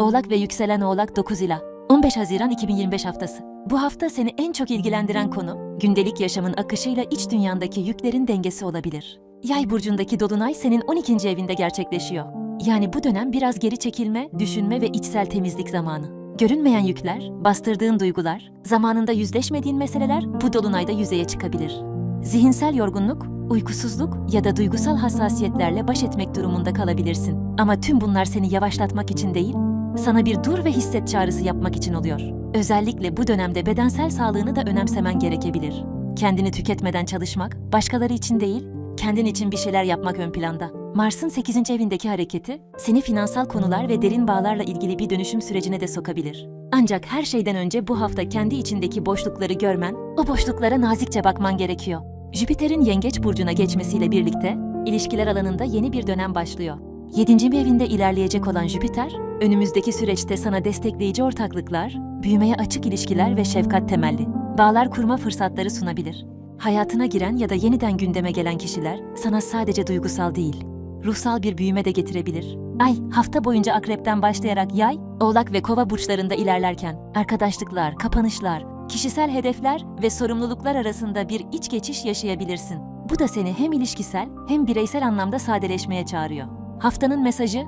Oğlak ve yükselen Oğlak 9 ila 15 Haziran 2025 haftası. Bu hafta seni en çok ilgilendiren konu, gündelik yaşamın akışıyla iç dünyandaki yüklerin dengesi olabilir. Yay burcundaki dolunay senin 12. evinde gerçekleşiyor. Yani bu dönem biraz geri çekilme, düşünme ve içsel temizlik zamanı. Görünmeyen yükler, bastırdığın duygular, zamanında yüzleşmediğin meseleler bu dolunayda yüzeye çıkabilir. Zihinsel yorgunluk, uykusuzluk ya da duygusal hassasiyetlerle baş etmek durumunda kalabilirsin. Ama tüm bunlar seni yavaşlatmak için değil, sana bir dur ve hisset çağrısı yapmak için oluyor. Özellikle bu dönemde bedensel sağlığını da önemsemen gerekebilir. Kendini tüketmeden çalışmak, başkaları için değil, kendin için bir şeyler yapmak ön planda. Mars'ın 8. evindeki hareketi, seni finansal konular ve derin bağlarla ilgili bir dönüşüm sürecine de sokabilir. Ancak her şeyden önce bu hafta kendi içindeki boşlukları görmen, o boşluklara nazikçe bakman gerekiyor. Jüpiter'in Yengeç burcuna geçmesiyle birlikte ilişkiler alanında yeni bir dönem başlıyor. 7. bir evinde ilerleyecek olan Jüpiter, önümüzdeki süreçte sana destekleyici ortaklıklar, büyümeye açık ilişkiler ve şefkat temelli bağlar kurma fırsatları sunabilir. Hayatına giren ya da yeniden gündeme gelen kişiler sana sadece duygusal değil, ruhsal bir büyüme de getirebilir. Ay, hafta boyunca akrepten başlayarak yay, oğlak ve kova burçlarında ilerlerken arkadaşlıklar, kapanışlar, kişisel hedefler ve sorumluluklar arasında bir iç geçiş yaşayabilirsin. Bu da seni hem ilişkisel hem bireysel anlamda sadeleşmeye çağırıyor. Haftanın mesajı,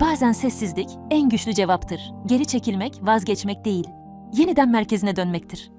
bazen sessizlik en güçlü cevaptır. Geri çekilmek, vazgeçmek değil, yeniden merkezine dönmektir.